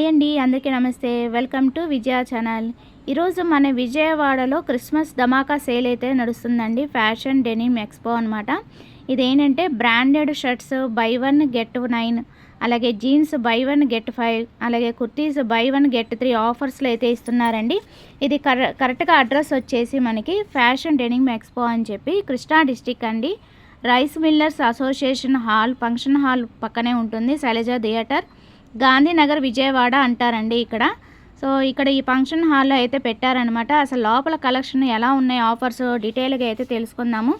Hi అండి అందరికీ నమస్తే. Welcome to Vijaya channel. ఈరోజు మన విజయవాడలో క్రిస్మస్ ధమాకా సేల్ అయితే నడుస్తుందండి. ఫ్యాషన్ డెనిమ్ ఎక్స్పో అనమాట ఇదేంటంటే branded shirts buy one get nine అలాగే jeans buy one get five అలాగే kurtis buy one get three ఆఫర్స్లో అయితే ఇస్తున్నారండి. ఇది కర కరెక్ట్గా అడ్రస్ వచ్చేసి మనకి ఫ్యాషన్ డెనిమ్ ఎక్స్పో అని చెప్పి కృష్ణా డిస్టిక్ అండి. Rice millers association hall function hall పక్కనే ఉంటుంది. శైలజ థియేటర్. గాంధీనగర్ విజయవాడ అంటారండి ఇక్కడ. సో ఇక్కడ ఈ ఫంక్షన్ హాల్లో అయితే పెట్టారనమాట అసలు లోపల కలెక్షన్ ఎలా ఉన్నాయి ఆఫర్స్ డీటెయిల్గా అయితే తెలుసుకుందాము.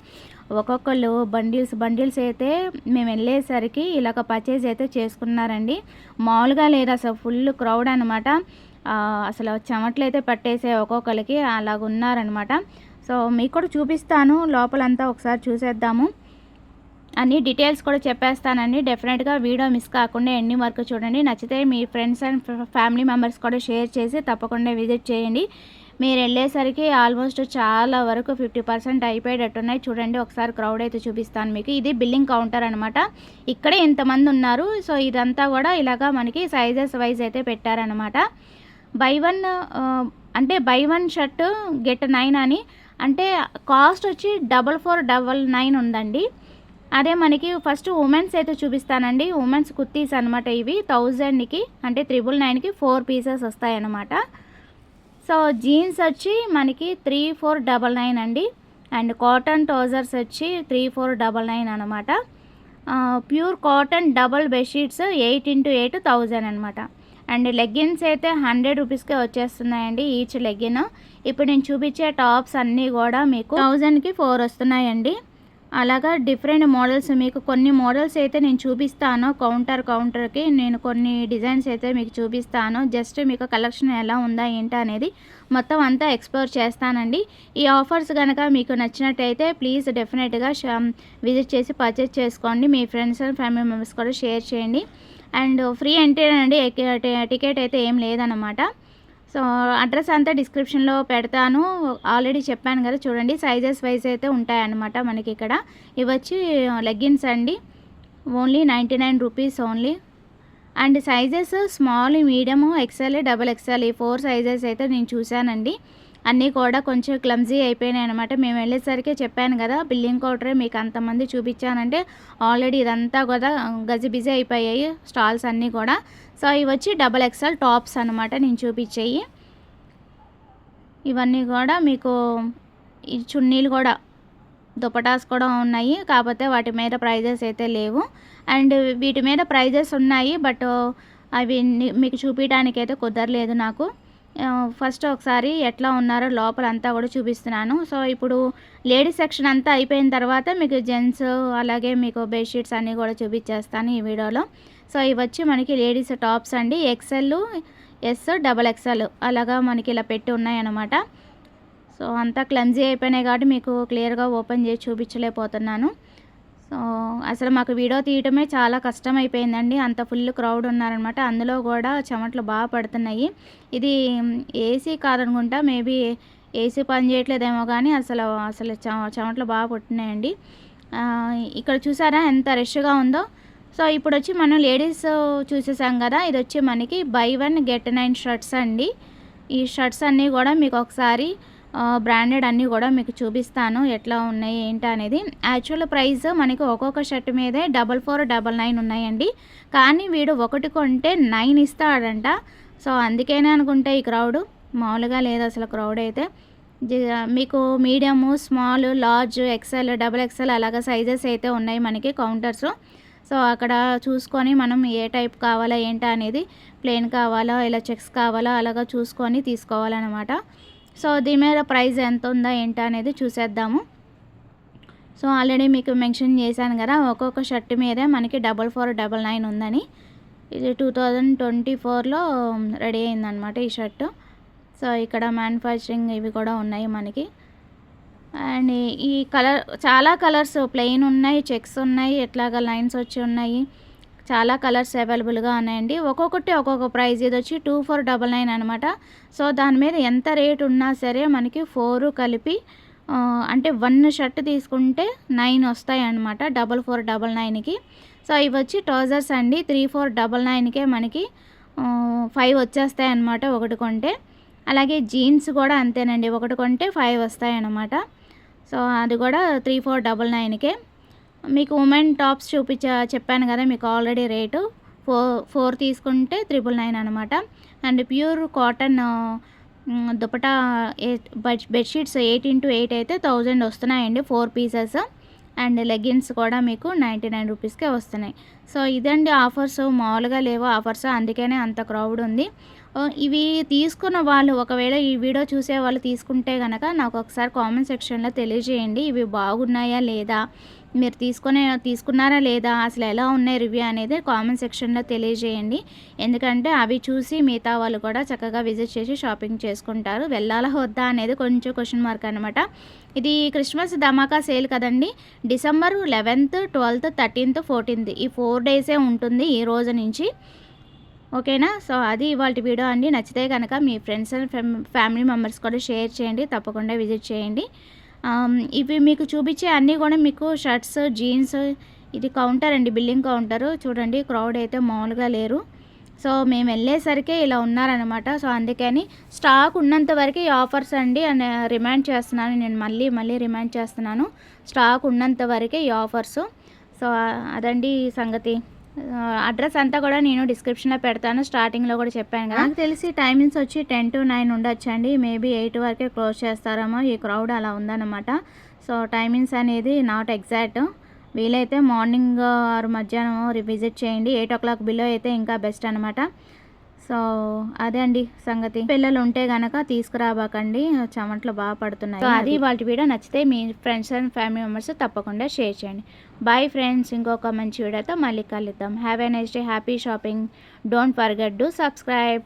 ఒక్కొక్కళ్ళు బండిల్స్ బండిల్స్ అయితే మేము వెళ్ళేసరికి ఇలాగ పర్చేజ్ అయితే చేసుకున్నారండి. మామూలుగా లేదు అసలు ఫుల్ క్రౌడ్ అనమాట అసలు చెమట్లు అయితే పట్టేసే ఒక్కొక్కరికి అలాగ ఉన్నారనమాట సో మీకు కూడా చూపిస్తాను. లోపలంతా ఒకసారి చూసేద్దాము. అన్ని డీటెయిల్స్ కూడా చెప్పేస్తానండి. డెఫినెట్గా వీడియో మిస్ కాకుండా ఎన్ని వరకు చూడండి. నచ్చితే మీ ఫ్రెండ్స్ అండ్ ఫ్యామిలీ మెంబర్స్ కూడా షేర్ చేసి తప్పకుండా విజిట్ చేయండి. మీరు వెళ్ళేసరికి ఆల్మోస్ట్ చాలా వరకు ఫిఫ్టీ పర్సెంట్ అయిపోయేటట్టున్నాయి. చూడండి ఒకసారి క్రౌడ్ అయితే చూపిస్తాను మీకు. ఇది బిల్లింగ్ కౌంటర్ అనమాట ఇక్కడే ఇంతమంది ఉన్నారు? సో ఇదంతా కూడా ఇలాగా మనకి సైజెస్ వైజ్ అయితే పెట్టారనమాట బై వన్ అంటే buy one shirt get nine అని. అంటే కాస్ట్ వచ్చి డబల్ ఫోర్ డబల్ నైన్ ఉందండి. అదే మనకి ఫస్ట్ ఉమెన్స్ అయితే చూపిస్తానండి. ఉమెన్స్ కుర్తీస్ అనమాట ఇవి. థౌజండ్కి అంటే త్రిబుల్ నైన్కి ఫోర్ పీసెస్ వస్తాయన్నమాట. సో జీన్స్ వచ్చి మనకి త్రీ ఫోర్ డబల్ నైన్ అండి. అండ్ కాటన్ ట్రౌజర్స్ వచ్చి త్రీ ఫోర్ డబల్ నైన్ అనమాట pure cotton double bedsheets eight into eight thousand అనమాట అండ్ లెగ్గిన్స్ అయితే హండ్రెడ్ రూపీస్కే వచ్చేస్తున్నాయండి ఈచ్ లెగ్గిన్ ఇప్పుడు నేను చూపించే టాప్స్ అన్నీ కూడా మీకు థౌజండ్కి ఫోర్ వస్తున్నాయండి. అలాగా డిఫరెంట్ మోడల్స్ మీకు కొన్ని మోడల్స్ అయితే నేను చూపిస్తాను కౌంటర్ కౌంటర్కి నేను కొన్ని డిజైన్స్ అయితే మీకు చూపిస్తాను. జస్ట్ మీకు కలెక్షన్ ఎలా ఉందా ఏంటా అనేది మొత్తం అంతా ఎక్స్ప్లోర్ చేస్తానండి. ఈ ఆఫర్స్ కనుక మీకు నచ్చినట్టయితే ప్లీజ్ డెఫినెట్గా విజిట్ చేసి పర్చేస్ చేసుకోండి. మీ ఫ్రెండ్స్ అండ్ ఫ్యామిలీ మెంబర్స్ కూడా షేర్ చేయండి. అండ్ ఫ్రీ ఎంట్రీ అండి టికెట్ అయితే ఏం లేదన్నమాట. సో అడ్రస్ అంతా డిస్క్రిప్షన్లో పెడతాను. ఆల్రెడీ చెప్పాను కదా చూడండి. సైజెస్ వైజ్ అయితే ఉంటాయన్నమాట మనకి ఇక్కడ. ఇవి వచ్చి లెగ్గిన్స్ అండి. Only ninety nine rupees only and sizes small medium XL double XL ఈ ఫోర్ సైజెస్ అయితే నేను చూశానండి. అన్నీ కూడా కొంచెం క్లమ్జీ అయిపోయినాయి అనమాట మేము వెళ్ళేసరికి చెప్పాను కదా బిల్లింగ్ కౌంటరే మీకు అంతమంది చూపించానంటే ఆల్రెడీ ఇదంతా కూడా గజిబిజి అయిపోయాయి స్టాల్స్ అన్నీ కూడా. సో ఇవి వచ్చి డబల్ ఎక్స్ఎల్ టాప్స్ అనమాట నేను చూపించేయి. ఇవన్నీ కూడా మీకు ఈ చున్నీలు కూడా దుపటాస్ కూడా ఉన్నాయి కాకపోతే వాటి మీద ప్రైజెస్ అయితే లేవు. అండ్ వీటి మీద ప్రైజెస్ ఉన్నాయి బట్ అవి మీకు చూపించడానికైతే కుదరలేదు నాకు. ఫస్ట్ ఒకసారి ఎట్లా ఉన్నారో లోపల అంతా కూడా చూపిస్తున్నాను. సో ఇప్పుడు లేడీస్ సెక్షన్ అంతా అయిపోయిన తర్వాత మీకు జెంట్స్ అలాగే మీకు బెడ్షీట్స్ అన్నీ కూడా చూపించేస్తాను ఈ వీడియోలో. సో ఇవి వచ్చి మనకి లేడీస్ టాప్స్ అండి. ఎక్సెల్ ఎస్ డబల్ ఎక్సెల్ అలాగా మనకి ఇలా పెట్టి ఉన్నాయన్నమాట. సో అంతా క్లంజీ అయిపోయినాయి కాబట్టి మీకు క్లియర్గా ఓపెన్ చేసి చూపించలేకపోతున్నాను. సో అసలు మాకు వీడియో తీయటమే చాలా కష్టం అయిపోయిందండి అంత ఫుల్ క్రౌడ్ ఉన్నారనమాట. అందులో కూడా చెమట్లు బాగా పడుతున్నాయి. ఇది ఏసీ కాదనుకుంటా మేబీ ఏసీ పని చేయట్లేదేమో కానీ అసలు అసలు చెమట్లు బాగా పుట్టినాయండి ఇక్కడ చూసారా ఎంత రష్గా ఉందో. సో ఇప్పుడు వచ్చి మనం లేడీస్ చూసేసాం కదా ఇది వచ్చి మనకి buy one get nine shirts అండి. ఈ షర్ట్స్ అన్నీ కూడా మీకు ఒకసారి బ్రాండెడ్ అన్నీ కూడా మీకు చూపిస్తాను. ఎట్లా ఉన్నాయి ఏంటి అనేది. యాక్చువల్ ప్రైస్ మనకి ఒక్కొక్క షర్ట్ మీదే డబల్ ఫోర్ డబల్ నైన్ ఉన్నాయండి. కానీ వీడు ఒకటి కొంటే నైన్ ఇస్తాడంట. సో అందుకేనే అనుకుంటే ఈ క్రౌడ్ మామూలుగా లేదు అసలు క్రౌడ్ అయితే. మీకు medium small large XL double XL అలాగా సైజెస్ అయితే ఉన్నాయి మనకి కౌంటర్స్ సో అక్కడ చూసుకొని మనం ఏ టైప్ కావాలా ఏంటా అనేది ప్లేన్ కావాలా ఇలా చెక్స్ కావాలా అలాగా చూసుకొని తీసుకోవాలన్నమాట. సో దీని మీద ప్రైస్ ఎంత ఉందా ఏంటా అనేది చూసేద్దాము. సో ఆల్రెడీ మీకు మెన్షన్ చేశాను కదా ఒక్కొక్క షర్ట్ మీదే మనకి డబల్ ఫోర్ డబల్ నైన్ ఉందని. ఇది టూ థౌజండ్ ట్వంటీ ఫోర్లో రెడీ అయిందనమాట ఈ షర్టు. సో ఇక్కడ మ్యానుఫ్యాక్చరింగ్ ఇవి కూడా ఉన్నాయి మనకి. అండ్ ఈ కలర్ చాలా కలర్స్ ప్లెయిన్ ఉన్నాయి చెక్స్ ఉన్నాయి ఎట్లాగా లైన్స్ వచ్చి ఉన్నాయి. చాలా కలర్స్ అవైలబుల్గా ఉన్నాయండి. ఒక్కొక్కటి ఒక్కొక్క ప్రైస్ ఇది వచ్చి టూ ఫోర్ డబల్ నైన్ అనమాట సో దాని మీద ఎంత రేట్ ఉన్నా సరే మనకి ఫోరు కలిపి అంటే వన్ షర్ట్ తీసుకుంటే నైన్ వస్తాయి అనమాట డబల్ ఫోర్ డబల్ నైన్కి. సో ఇవి వచ్చి ట్రౌజర్స్ అండి. త్రీ ఫోర్ డబల్ నైన్కే మనకి ఫైవ్ వచ్చేస్తాయి అనమాట ఒకటి కొంటే. అలాగే జీన్స్ కూడా అంతేనండి. ఒకటి కొంటే ఫైవ్ వస్తాయి అనమాట సో అది కూడా త్రీ ఫోర్ డబల్ నైన్కే. మీకు ఉమెన్ టాప్స్ చూపించా చెప్పాను కదా మీకు ఆల్రెడీ రేటు ఫోర్ ఫోర్ తీసుకుంటే త్రిపుల్ నైన్ అనమాట and pure cotton dupatta bed bedsheets eight into eight అయితే థౌజండ్ వస్తున్నాయండి ఫోర్ పీసెస్ అండ్ లెగిన్స్ కూడా మీకు నైంటీ నైన్ రూపీస్కే వస్తున్నాయి. సో ఇదండి ఆఫర్స్ మామూలుగా లేవు ఆఫర్స్ అందుకనే అంత క్రౌడ్ ఉంది. ఇవి తీసుకున్న వాళ్ళు ఒకవేళ ఈ వీడియో చూసే వాళ్ళు తీసుకుంటే కనుక నాకు ఒకసారి కామెంట్ సెక్షన్లో తెలియజేయండి. ఇవి బాగున్నాయా లేదా? మీరు తీసుకునే తీసుకున్నారా లేదా అసలు ఎలా ఉన్నాయి రివ్యూ అనేది కామెంట్ సెక్షన్లో తెలియజేయండి. ఎందుకంటే అవి చూసి మిగతా వాళ్ళు కూడా చక్కగా విజిట్ చేసి షాపింగ్ చేసుకుంటారు. వెళ్ళాలా వద్దా అనేది కొంచెం క్వశ్చన్ మార్క్ అనమాట ఇది క్రిస్మస్ ధమాకా సేల్ కదండి. December eleventh twelfth thirteenth fourteenth ఈ ఫోర్ డేసే ఉంటుంది ఈ రోజు నుంచి. ఓకేనా? సో అది ఇవాళ వీడియో అండి. నచ్చితే కనుక మీ ఫ్రెండ్స్ అండ్ ఫ్యామిలీ మెంబర్స్ కూడా షేర్ చేయండి. తప్పకుండా విజిట్ చేయండి. ఇవి మీకు చూపించే అన్నీ కూడా మీకు షర్ట్స్ జీన్స్ ఇది కౌంటర్ అండి బిల్లింగ్ కౌంటరు. చూడండి క్రౌడ్ అయితే మామూలుగా లేరు. సో మేము వెళ్ళేసరికి ఇలా ఉన్నారనమాట సో అందుకని స్టాక్ ఉన్నంత వరకు ఈ ఆఫర్స్ అండి అని రిమైండ్ చేస్తున్నాను. నేను మళ్ళీ మళ్ళీ రిమైండ్ చేస్తున్నాను. స్టాక్ ఉన్నంత వరకే ఈ ఆఫర్స్. సో అదండి ఈ సంగతి. అడ్రస్ అంతా కూడా నేను డిస్క్రిప్షన్లో పెడతాను స్టార్టింగ్లో కూడా చెప్పాను కదా. నాకు తెలిసి టైమింగ్స్ వచ్చి టెన్ టు నైన్ ఉండొచ్చండి. మేబీ ఎయిట్ వరకే క్లోజ్ చేస్తారేమో ఈ క్రౌడ్ అలా ఉందన్నమాట. సో టైమింగ్స్ అనేది నాట్ ఎగ్జాక్ట్. వీలైతే మార్నింగ్ ఆర్ మధ్యాహ్నం విజిట్ చేయండి. ఎయిట్ ఓ క్లాక్ బిలో అయితే ఇంకా బెస్ట్ అనమాట సో అదే అండి సంగతి. పిల్లలు ఉంటే గనక తీసుకురాబాకండి. చెమట్లు బాగా పడుతున్నాయి. సో అది వాళ్ళ వీడియో నచ్చితే మీ ఫ్రెండ్స్ అండ్ ఫ్యామిలీ మెంబర్స్ తప్పకుండా షేర్ చేయండి. బాయ్ ఫ్రెండ్స్ ఇంకొక మంచి వీడియోతో మళ్ళీ కలుద్దాం. Have a nice day. Happy shopping. Don't forget. Do subscribe.